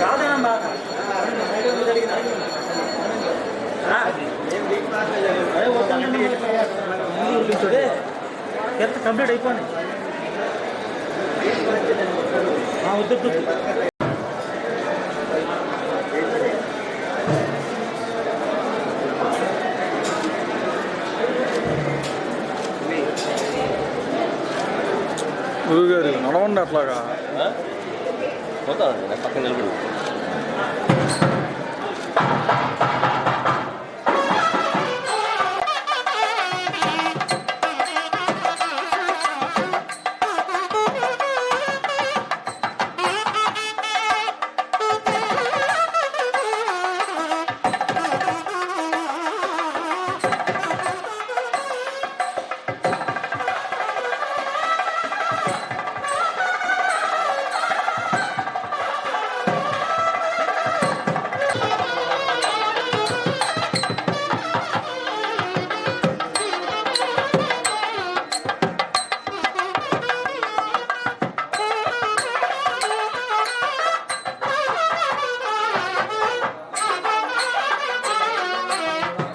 కాదనమ్మా జరిగిన అదే ఎంత కంప్లీట్ అయిపోయింది వద్దు 那是，嗯，我当然在 fucking 那里。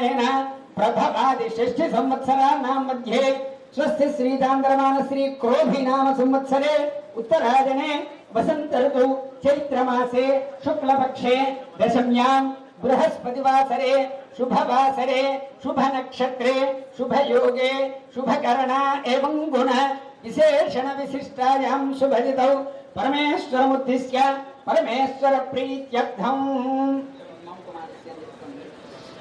అనేన ప్రభవాది షష్ఠి సంవత్సరాణాం మధ్యే స్వస్తి శ్రీతాంధ్రమాన శ్రీ క్రోధి నామ సంవత్సరే ఉత్తరాజనే వసంత ఋతు చైత్రమాసే శుక్లపక్షే దశమ్యాం బృహస్పతివాసరే శుభవాసరే శుభ నక్షత్రే శుభయోగే శుభకరణ ఏం గుణ విశేషణ విశిష్టాయాం శుభజితౌ పరమేశ్వరముద్దిశ్య పరమేశ్వర ప్రీత్యర్థం.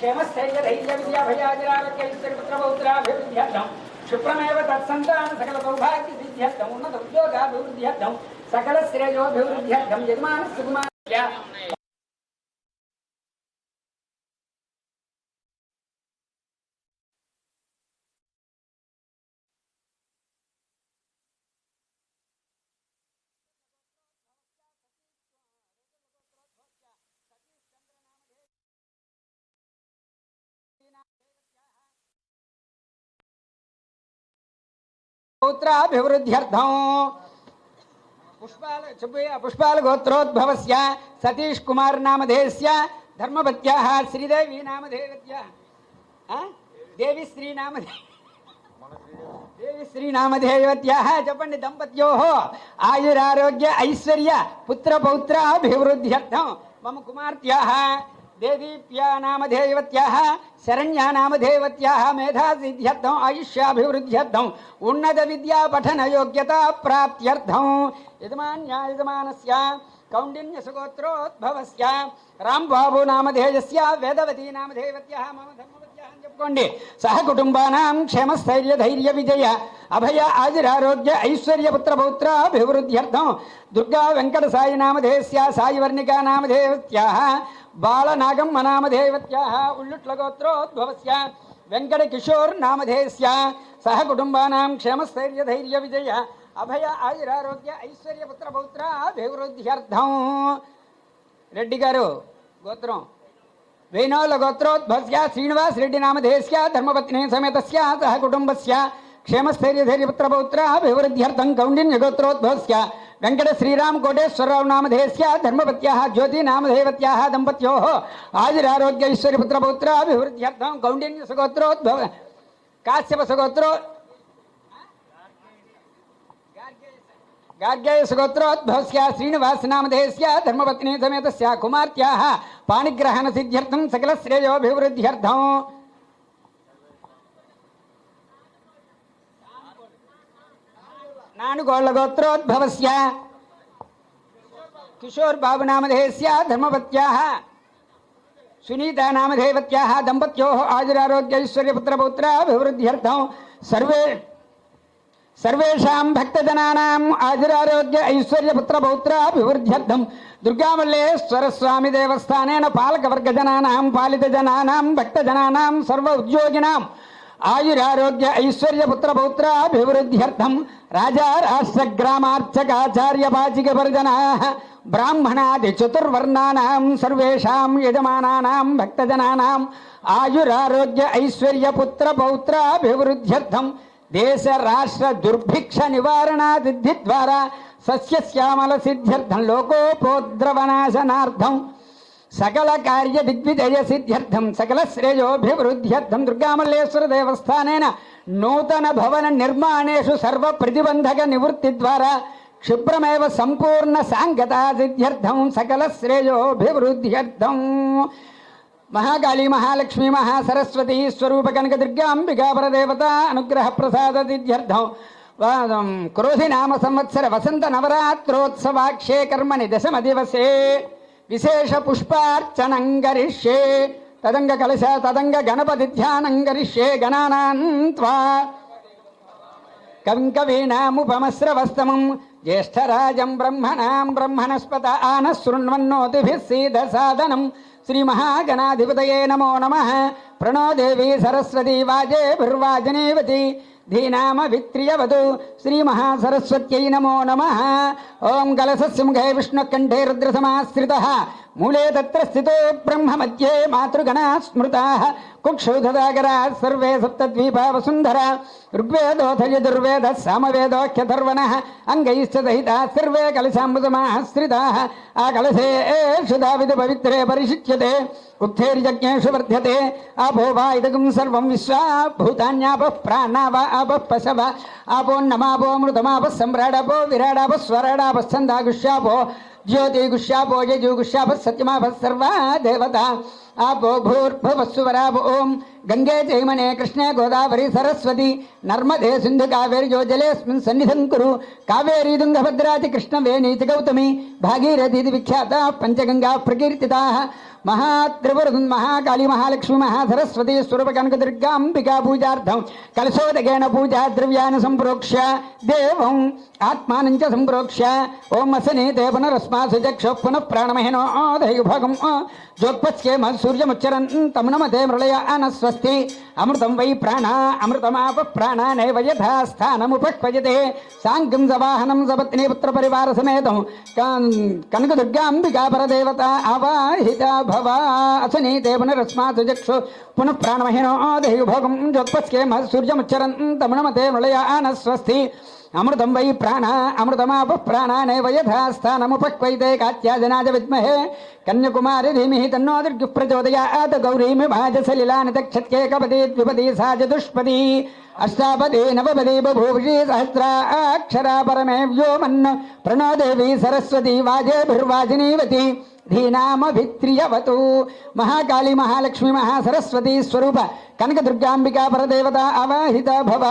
క్షేమస్థైర్యధైర్యవిద్యాభయాజరారోగ్యపుత్రపౌత్రాభివృద్ధ్యర్థం క్షిప్రమేవ తత్సంతాన సకల సౌభాగ్య సిద్ధ్యర్థం ఉన్నత ఉద్యోగాభివృద్ధ్యర్థం సకల శ్రేయోభివృద్ధ్యర్థం యజమాన సుకుమార పుష్పాల గోత్రోద్భవస్య సతీష్ కుమార్ నామధేయస్య ధర్మపత్యాः శ్రీదేవి నామధేయవత్యా ఆ? దేవి శ్రీ నామధే దేవి శ్రీ నామధేయవత్యాः చెప్పండి దంపత్యోः ఆయురారోగ్య ఐశ్వర్య పుత్ర దేదీప్యా నామధేయవత్యాः శరణ్యా నామధేయవత్యాः మేధాసిద్ధ్యర్థం ఆయుష్యాభివృద్ధ్యర్థం ఉన్నత విద్యా పఠన యోగ్యత ప్రాప్త్యర్థం యజమాన్యా యజమానస్య కౌండిన్యసుగోత్రోద్భవస్య రాంబాబు నామధేయస్య వేదవతీ నామధేయవత్య మమ ధర్మవత్య అని చెప్పుకోండి. సహ కుటుంబానాం క్షేమస్థైర్య ధైర్య విజయ అభయ ఆదిరారోగ్య ఐశ్వర్య పుత్ర పౌత్ర అభివృద్ధ్యర్థం దుర్గా వెంకట సాయి నామధేయస్య సాయి వర్ణికా నామధేయవత్యా బాలనాగమ్మ నామధేయవత్యా ఉల్లుట్ల గోత్రోద్భవస్య వెంకట కిషోర్ నామధేయస్య సహ కుటుంబానాం క్షేమస్థైర్య ధైర్య విజయ అభయ ఆయురారోగ్య ఐశ్వర్య పుత్ర పౌత్ర అభివృద్ధ్యర్థం రెడ్డి గారు గోత్రం వేణోల గోత్రోద్భవస్య శ్రీనివాస్ రెడ్డి నామధేయస్య ధర్మపత్ని సమేతస్య సహ కుటుంబస్య క్షేమస్థైర్య ధైర్య పుత్ర పౌత్ర అభివృద్ధ్యర్థం కౌండిన్య గోత్రోద్భవస్య వెంకట శ్రీరామ్ కోటేశ్వరరావు నామధేయస్య ధర్మపత్యాः జ్యోతి నామధేయవత్యాः దంపత్యోः ఆయురారోగ్య ఐశ్వర్య పుత్ర పౌత్ర అభివృద్ధ్యర్థం కౌండిన్య సుగోత్రోద్భవ కాశ్యప సుగోత్రో గార్గేయ సుగోత్రోద్భవస్య శ్రీనివాస నామధేయస్య గోత్రోద్భవస్య కిషోర్ బాబు నామధేయస్య ధర్మపత్యా. సునీత నామధేయవత్యాः దంపత్యోः ఆయురారోగ్యైశ్వర్యపుత్రపౌత్రాభివృద్ధ్యర్థం సర్వే సర్వేషాం భక్తజనానాం ఆయురారోగ్య ఐశ్వర్యపుత్ర పౌత్రాభివృద్ధ్యర్థం దుర్గామల్లేశ్వర స్వామి దేవస్థానేన పాలకవర్గజనానాం పాలితజనానాం భక్తజనానాం సర్వ ఉద్యోగినాం. ఆయురారోగ్య ఐశ్వర్య పుత్ర పౌత్రాభివృద్ధ్యర్థం రాజా రాష్ట్ర గ్రామార్చకాచార్య పాచిక పరిజనా బ్రాహ్మణాది చతుర్వర్ణానాం సర్వేషాం యజమానానాం భక్తజనానాం ఆయురారోగ్య ఐశ్వర్య పుత్ర పౌత్రాభివృద్ధ్యర్థం దేశ రాష్ట్ర దుర్భిక్ష నివారణాదిద్ధి ద్వారా సస్యశ్యామల సిద్ధ్యర్థం లోకోపోద్రవనాశనార్థం సకల కార్య దిగ్విజయ సిద్ధ్యర్థం సకల శ్రేయోభివృద్ధ్యర్థం దుర్గామల్లేశ్వర దేవస్థానేన నూతన భవన నిర్మాణేషు సర్వ ప్రతిబంధక నివృత్తి ద్వారా క్షిప్రమేవ సంపూర్ణ సాంగతా సిద్ధ్యర్థం సకల శ్రేయోభివృద్ధ్యర్థం. మహాకాళీ మహాలక్ష్మి మహాసరస్వతి స్వరూప కనక దుర్గాంబికా పరదేవత అనుగ్రహ ప్రసాద సిద్ధ్యర్థం. క్రోధి నామ సంవత్సర వసంత నవరాత్రోత్సవాక్షే కర్మని దశమ దివసే. విశేష పుష్పార్చనం గరిష్యే తదంగ కలశ తదంగ గణపతి ధ్యానం గరిష్యే గణానాన్ త్వా కవిం జ్యేష్ఠరాజం బ్రహ్మణాం బ్రహ్మణస్పత ఆన శృణ్వన్నోతిభిः సీదసాదనం శ్రీమహాగణాధిపతయే నమో నమ ప్రణో దేవి సరస్వతి వాజేభిర్వాజనేవతి ధీనామ విత్రియవతు శ్రీమహాసరస్వత్యై నమో నమ ఓం కలశస్య ముఖే విష్ణుకంఠే రుద్రసమాశ్రితः. మూలే తత్ర స్థితో బ్రహ్మ మధ్యే మాతృగణా స్మృతా. కుక్షౌధదాగరా సర్వే సప్తద్వీపా వసుంధర ఋగ్వేదోథ యజుర్వేద సామవేదోఖ్యధర్వణ. అంగైశ్చ సహితా సర్వే కలశామృతమాశ్రితాः ఆ కలశేషు దావిద పవిత్రే పరిశిచ్యతే. ఉత్తేర్యజ్ఞేషు వర్ధ్యతే ఆపో వా ఇదగం సర్వం విశ్వాభూతాన్యాప ప్రాణావ ఆపః పశవ. ఆపోన్నమాపో మృతమాప సమ్రాడాపో విరాడాప స్వరాడా ఛందాగుష్యాపో జ్యోతిగుష్యాపో యజుగుష్యాప సత్యమాప సర్వా దేవత. ఆపో భూర్భువస్సువరాప ఓం. గంగే జయమనే కృష్ణే గోదావరి సరస్వతి. నర్మదే సింధు కావేర్యో జలేస్మిన్ సన్నిధం కురు. కావేరీ తుంగభద్రాతి కృష్ణవేణీతి గౌతమి. భాగీరథీతి విఖ్యాత పంచగంగా ప్రకీర్తితా. మహాత్రిపుర మహాకాళి మహాలక్ష్మి మహాసరస్వతి స్వరూప కనక దుర్గాంబికా పూజార్థం కలశోదకేన పూజా ద్రవ్యాన్ని సంప్రోక్ష దేవం ఆత్మానం చ సంప్రోక్ష్య ఓం అసనే పునరస్మాసు చక్షు పునః ప్రాణమహినో దైభగం జోత్పత్యేమ సూర్యముచ్చరన్ తమ్ నమతే మృళయ అనస్వస్తి అమృతం వై ప్రాణ అమృతమాప ప్రాణానేవ యథా స్థానముపక్వయతే సాంగం సవాహనం సపత్ని పుత్ర పరివార సమేతం కనక దుర్గాంబికా పరదేవత ఆవాహిత భవ అసనీతే పునరస్మాసు చక్షు పునః ప్రాణమహినో దైభోగం జోత్పత్యేమ సూర్యముచ్చరన్ తమ్ నమతే మృళయ అనస్వస్తి అమృతం వై ప్రాణ అమృతమాప ప్రాణానేవ యథా స్థానముపక్వైతే కాత్యాజనాజ విద్మహే कन्याकुमारी धीमहि तन्नो दुर्गुः प्रचोदयात् गौरीमि भाजसलिलानतक्षत्ये कपदे द्विपदी सा च दुष्पदी। अष्टापदे नवपदे बभूषि सहस्राक्षरा परमे व्योम प्रणो देवी सरस्वती वाजेभिर्वाजिनीवती धीनामभित्रियवतु। महाकाली महालक्ष्मी महासरस्वती स्वरूप। कनक कनकदुर्गाम्बिका परदेवता अवाहित भव।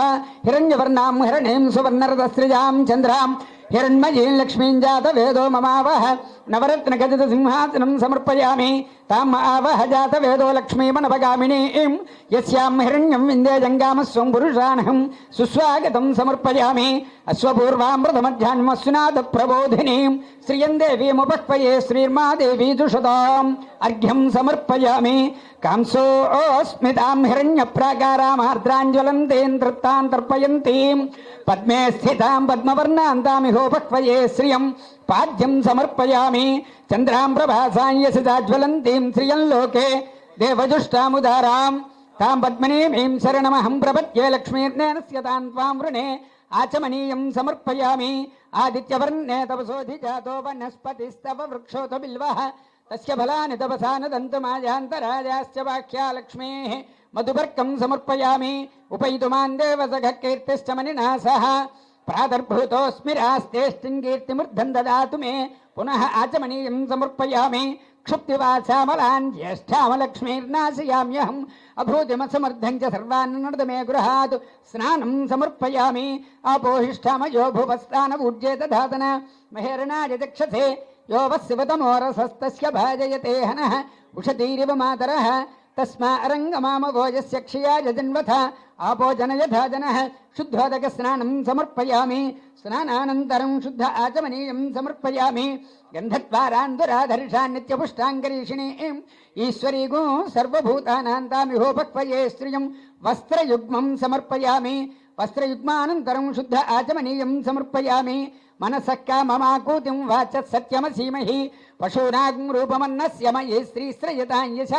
हिरण्यवर्णां हिरणीं चंद्रा चन्द्रां। हिरण्मयीं लक्ष्मीं जातवेदो ममावह। నవరత్న గజత సింహాసనం సమర్పయామి. తాం ఆవహ జాత వేదో లక్ష్మీమనవగామినీం యస్యాం హిరణ్యం విందే జంగామస్వం పురుషాణం సుస్వాగతం సమర్పయామి. అశ్వపూర్వామృతమధ్యాన్మస్సునాథ ప్రబోధినీం శ్రియం దేవీముపక్వయే శ్రీర్మా దేవీ దుషదాం అర్ఘ్యం సమర్పయామి. కాంసోస్మితాం హిరణ్య ప్రాకారామార్ద్రాంజ్వలంతేం తృప్తాం తర్పయంతీం పద్మే స్థితాం పద్మవర్ణాంతామిహోపక్వయే శ్రియం. పాద్యం సమర్పయామి. చంద్రాం ప్రభాసాంయసితాజ్వలంతీం శ్రియం లోకే. దేవజుష్టాముదారాం. తాం పద్మనీమీం శరణమహం ప్రపద్యే లక్ష్మీర్నేనస్య తాన్ త్వాం వృణే. ఆచమనీయం సమర్పయామి. ఆదిత్యవర్ణే తపసోధి జాతో వనస్పతిస్తవ వృక్షోత బిల్వ. తస్య ఫలాని తపసా నదంతమాయాంతరాజాశ్చ వాక్యా లక్ష్మేः. మధుపర్కం సమర్పయామి. ఉపైతుమాన్ దేవసఖ కీర్తిశ్చ మణినా సహ ప్రాదర్భూతోస్మి రాస్తేష్టిన్ కీర్తిమృద్ధం దాతు మే. పునః ఆచమనీయం సమర్పయామి. క్షుప్తివాచామలాన్ జ్యేష్ఠామలక్ష్మీర్నాశయామ్యహం. అభూతిమసమర్థం చ సర్వాన్ నృత మే గృహాత్. స్నానం సమర్పయామి. ఆపోహిష్టామయో భువస్థాన ఊర్జేత ధాతన మహేరణాయ చక్షసే యోవశివతమోరసస్తస్య భాజయతే హన. ఉషతీరివ మాతర. తస్మారంగమామభోజస్య క్షియాజన్వథ ఆపోజనయథాజన శుద్ధోదక స్నానం సమర్పయామి స్నానానంతరం శుద్ధ ఆచమనీయం సమర్పయామి. గంధద్వారాంధురాధర్షాన్నిత్యపుష్టాంగరీషిణీ ఈశ్వరీగూ సర్వభూతానాంతామిహోపక్వయే స్త్రియం వస్త్రయుగ్మం సమర్పయామి వస్త్రయుగ్మానంతరం శుద్ధ ఆచమనీయం సమర్పయామి. మనసక్క మమాకూతిం వాచ సత్యమసీమహి పశూనాగ్ రూపమన్నస్య మయే స్త్రీస్త్రయతాయశ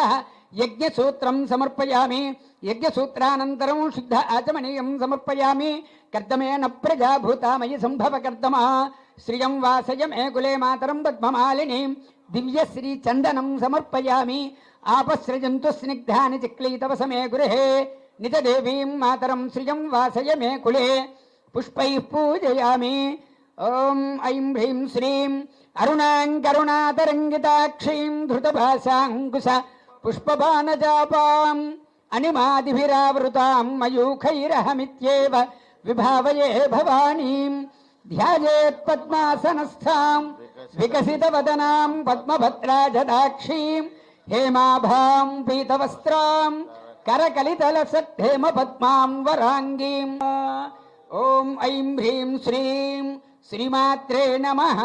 యజ్ఞ సూత్రం సమర్పయామి. యజ్ఞ సూత్రానంతరం శుద్ధ ఆచమనీయం సమర్పయామి. కర్దమేన ప్రజాభూతామయి సంభవ కర్దమా. శ్రియం వాసయ మే కులే మాతరం పద్మమాలిని. దివ్యశ్రీ చందనం సమర్పయామి. ఆపసృజంతు స్నిగ్ధాని చిక్లీతవసమే గృహే. నిజదేవీం మాతరం శ్రియం వాసయ మే కులే. పుష్పై పూజయామి. ఓం ఐం హ్రీం శ్రీం. అరుణాంకరుణాతరంగితాక్షీం ధృతభాషాంకుశ పుష్పబాణజాపాం అనిమాదిభిరావృతాం మయూఖైరహమిత్యేవ విభావయే భవానీం ధ్యాయేత్ పద్మాసనస్థాం వికసిత వదనాం పద్మభద్రాజదాక్షీం హేమాభాం పీతవస్త్రాం కరకలితల సత్హేమ పద్మాం వరాంగీం. ఓం ఐం హ్రీం శ్రీం శ్రీమాత్రే నమః.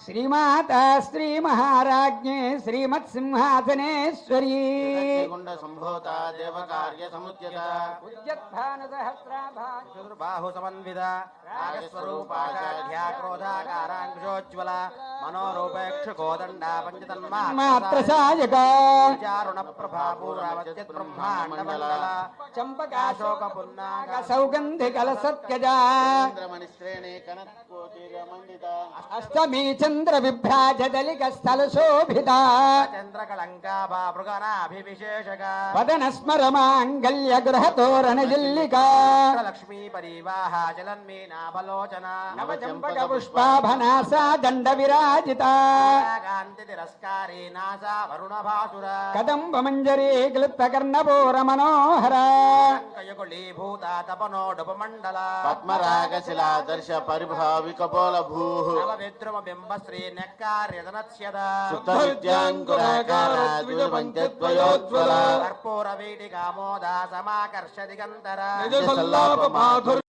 శ్రీమాత శ్రీ మహారాజ్ఞే శ్రీమత్ సింహాసనేశ్వరీ కుండ సంభూత దేవ కార్య సముద్యత ఉద్యత్భానుసహస్రాభాషుర్బాహు సమన్విత మనోరూపేక్ష కోదండ పంచతన్మాత్ర సాయక చారుణ చంపకాశోక పున్నాక సౌగంధి కల సత్యజ అష్టమీ చ చంద్ర విభ్రాజదలిక స్థల శోభిత చంద్రకళంకా మృగనాభివిశేషక. వదన స్మర మాంగళ్య గృహ తోరణ జిల్లిక లక్ష్మీ పరివాహ జలన్మీనాభలోచన. నవచంపక పుష్పాభనాసా దండ విరాజిత కాంతి తిరస్కారీ నాసా వరుణ భాసుర కదంబ మంజరీ క్లుప్త కర్ణపూర మనోహర కయకుళీభూత తపనోడుపమండల. పద్మరాగశిలాదర్శ పరిభావిక బోల భూ నవ విద్రుమ బింబ శ్రీ నెక్కార్యదనస్యద శుద్ధ విద్యాంకురాకార ద్విజపంచద్వయోజ్వల కర్పూర వీటి కామోద సమాకర్ష దిగంతర సల్లాప మాధుర్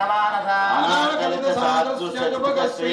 అనాకలిత సాధుష్యజుపక శ్రీ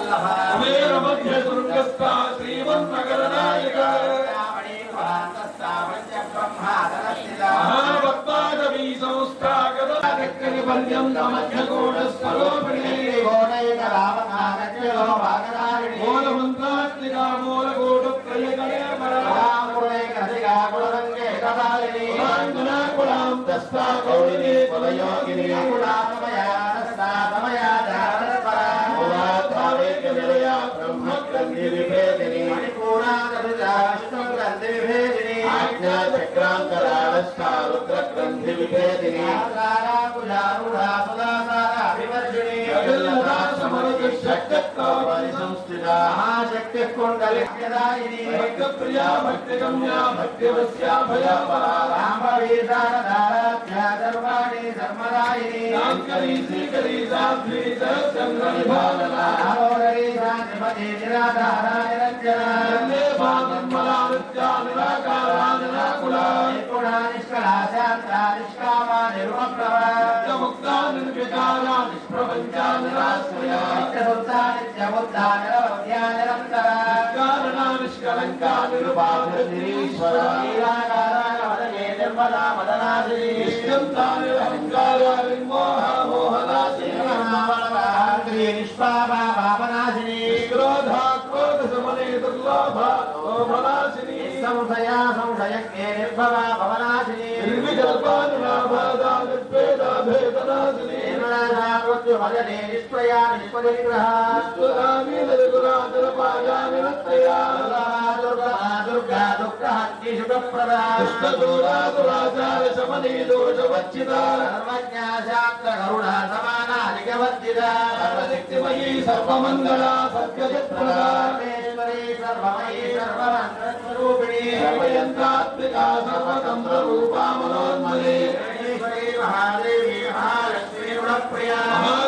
కుబేర మధ్య దుర్గస్థ శ్రీమన్నగరనాయక. మహాభక్తాగవీ సంస్థాగత పర్యంత మధ్యకోణ స్వరూపిణి మూలమంత్రాత్మికా మూలకోటు త్రయగణే కులాం తస్తా గౌరిని కులయోగిని మూలాధారేక ఆజ్ఞాచక్రాంతరాళస్థారుద్రగ్రంథి విభేదిని మహాశక్తి ശക്തിക്കൊണ്ടലി പ്രിയ ഭക്തിഗമ്യ ഭക്തിവസ്യ ഭയാപരാ രാമവീതാരധാരാഭ്യ ധർമാണി ധർമ്മദായിനി ശാങ്കരി ശ്രീകരി സാധ്വീത ചന്ദ്രനിഭാലനാ നിമതി നിരാധാരായരഞ്ജനേ ഭാഗന്മലാ നിത്യാ നിരാകാരാ നിരാകുലാ നിപുണാ നിഷ്കലാ ശാന്താ നിഷ്കാമാ നിരുമപ്രവാ മുക്താ നിർവികാരാ നിഷ്പ്രപഞ്ചാ നിരാശ്രയാ మోహనాశిని క్రోధా క్రోధ సమనే దుర్లోభ లోభనాశిని సంశయా సంశయజ్ఞే నిర్భవా భవనాశిని నిర్వికల్పానురాబాధా నిర్భేదా భేదనాశిని నిష్ప్రయా నిష్పరిగ్రహ సురామి నిర్గురాజలపాయా నిరత్తయా దుర్గా దుర్గా దుఃఖహత్తి సుఖప్రదా కృష్ణదూరాదురాచార శమనీ దోషవచ్చిత సర్వజ్ఞా శాస్త్ర కరుణ సమానాధికవర్జిత. సర్వశక్తిమయీ సర్వమంగళ సత్యజిత్ప్రదా సర్వేశ్వరీ సర్వమయీ సర్వమంత్రస్వరూపిణి. సర్వయంత్రాత్మికా సర్వతంత్ర రూపా మనోన్మలే. మహాలక్ష్మీ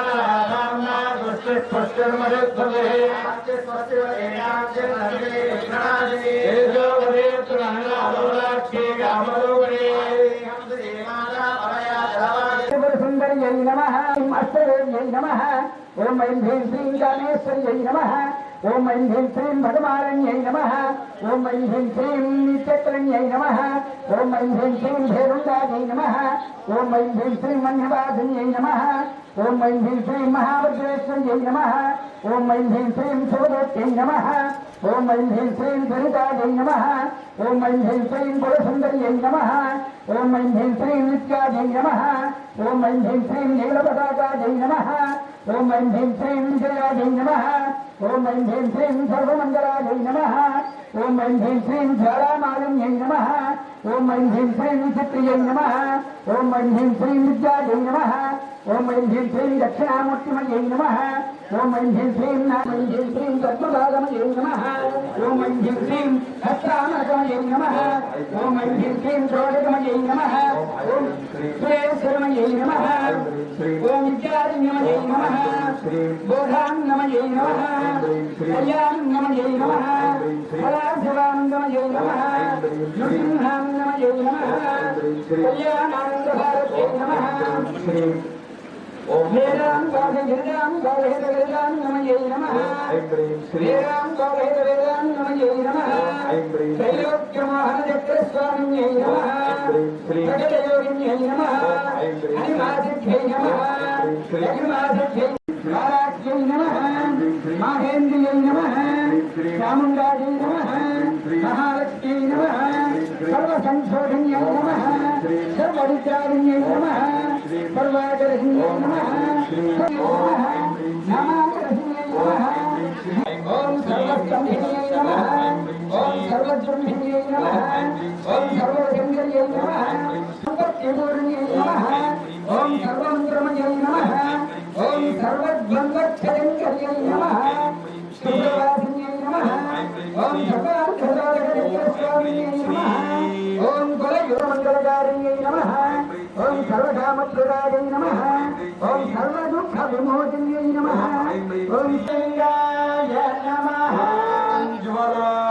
విద్యాచంద్రమండలమధ్యగా సుందర్యై నమ. అష్టదేవ్యై నమ. ఓం ఐం హ్రీం శ్రీం కామేశ్వర్యై నమ ఓం ఐం హ్రీం శ్రీం భగమారణ్యై నమ ఓం ఐం హ్రీం శ్రీం నిత్యకరణ్యై నమ ఓం ఐం హ్రీం శ్రీం భేరుండాజై నమ ఓం ఐం హ్రీం శ్రీం మన్యవాసిన్యై నమ ఓం ఐం హ్రీం శ్రీం మహావజ్రేశ్వర్యై నమ ఓం ఐం హ్రీం శ్రీం శివదత్యై నమ ఓం ఐం హ్రీం శ్రీం ధరితాజై నమ ఓం ఐం హ్రీం శ్రీం పురసుందర్యై నమ ఓం ఐం హ్రీం శ్రీం నిత్యాజై నమ ఓం ఐం హ్రీం శ్రీం నీలపతాకాజై నమ ఓం ఐం భీం శ్రీం విజయాజై నమ ఓం ఐం భీం శ్రీం సర్వమంగళాజై నమ ఓం ఐం భీం శ్రీం జ్వాలామాలిన్యై నమ ఓం ఐం భీం శ్రీం విచిత్రియై నమ ఓం ఐం భీం శ్రీం విద్యాజై నమ ఓం ఐం హ్రీం శ్రీం దక్షిణామూర్తిమయ్యై నమ ఓం ఐం హ్రీం శ్రీం నామ ఐం హ్రీం శ్రీం తత్వభాగమయై నమ ఓం ఐం హ్రీం శ్రీం హస్తామకమయై నమ ఓం ఐం హ్రీం శ్రీం షోడకమయై నమ ఓం శ్రేయస్వరమయై నమ ఓం విద్యారణ్యమయ్యై నమ బోధాన్నమయ్యై నమ కళ్యాణమయ్యై నమ కళాశివానందమయ్యై నమ నృసింహాన్నమయ్యై నమ కళ్యాణానందభారతై నమ వేదాం శ్రీరామ్ గిరిజాం గాధేత వేదాం నమయై నమ వేదాం గాధేత వేదాం నమయై నమ త్రైలోక్యమోహన చక్రస్వామిన్యై నమ ప్రకటయోగిన్యై నమ హరిమాసిద్ధ్యై నమ లఘుమాసిద్ధ్యై కారాఖ్యై నమ మాహేంద్రియై నమ చాముండాజై నమ మహాలక్ష్మీ నమ సర్వసంశోధన్యై నమ సర్వవిచారిణ్యై నమ సర్వాకరహిన్యై నమ నామాకరహిన్యై నమ ఓం సర్వస్తంభిన్యై ఓం ఓం సర్వశంకర్యై ఓం ఓం సర్వద్వంద్వక్షయంకర్యై ఓం సర్వార్థసాధకస్వామిన్యై నమః ఓం కులయుగమంగళకారిణ్యై నమః ఓం సర్వకామప్రదాయై నమః ఓం సర్వదుఃఖవిమోచన్యై నమః ఓం లింగాయ నమః జ్వరాయ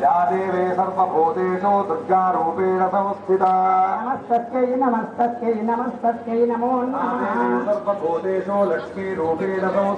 జాత స్థితా నమస్తస్యై నమస్తస్యై యా దేవే సర్వభూతేషు దుర్గారూపేణ సంస్థితా నమస్తస్యై నమస్తస్యై నమస్తస్యై నమో